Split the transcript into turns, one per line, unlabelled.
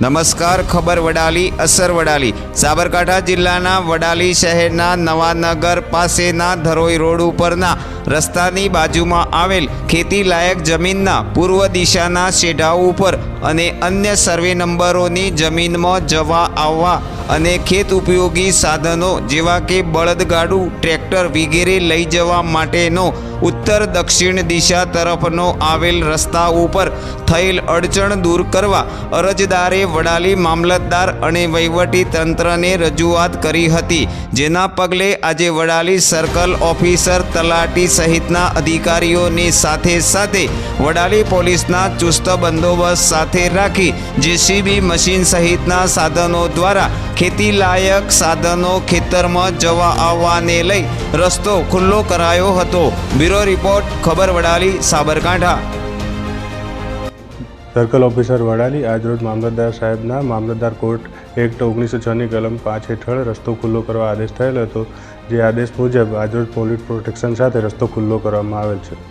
નમસ્કાર, ખબર વડાલી, અસર વડાલી. સાબરકાંઠા જિલ્લાના વડાલી શહેરના નવાનગર પાસેના ધરોઈ રોડ ઉપરના રસ્તાની બાજુમાં આવેલ ખેતીલાયક જમીનના પૂર્વ દિશાના શેઢાઓ ઉપર અને અન્ય સર્વે નંબરોની જમીનમાં જવા આવવા અને ખેત ઉપયોગી સાધનો જેવા કે બળદગાડું, ટ્રેક્ટર વગેરે લઈ જવા માટેનો ઉત્તર દક્ષિણ દિશા તરફનો આવેલ રસ્તા ઉપર થયેલ અડચણ દૂર કરવા અરજદારે વડાલી મામલતદાર અને વહીવટી તંત્રને રજૂઆત કરી હતી, જેના પગલે આજે વડાલી સર્કલ ઓફિસર તલાટી સહિતના અધિકારીઓની સાથે સાથે વડાલી પોલીસના ચુસ્ત બંદોબસ્ત સાથે રાખી જેસીબી મશીન સહિતના સાધનો દ્વારા ખેતી લાયક સાધનો ખેતરમાં જવા આવવાને લઈ રસ્તો ખુલ્લો કરાયો હતો. બ્યુરો રિપોર્ટ, ખબર વડાલી, સાબરકાંઠા.
સર્કલ ઓફિસર વડાલી આજરોજ મામલતદાર સાહેબના મામલતદાર કોર્ટ એક્ટ ઓગણીસો છની કલમ પાંચ હેઠળ રસ્તો ખુલ્લો કરવા આદેશ થયેલ હતો. જે આદેશ મુજબ આજરોજ પોલીસ પ્રોટેક્શન સાથે રસ્તો ખુલ્લો કરવામાં આવેલ છે.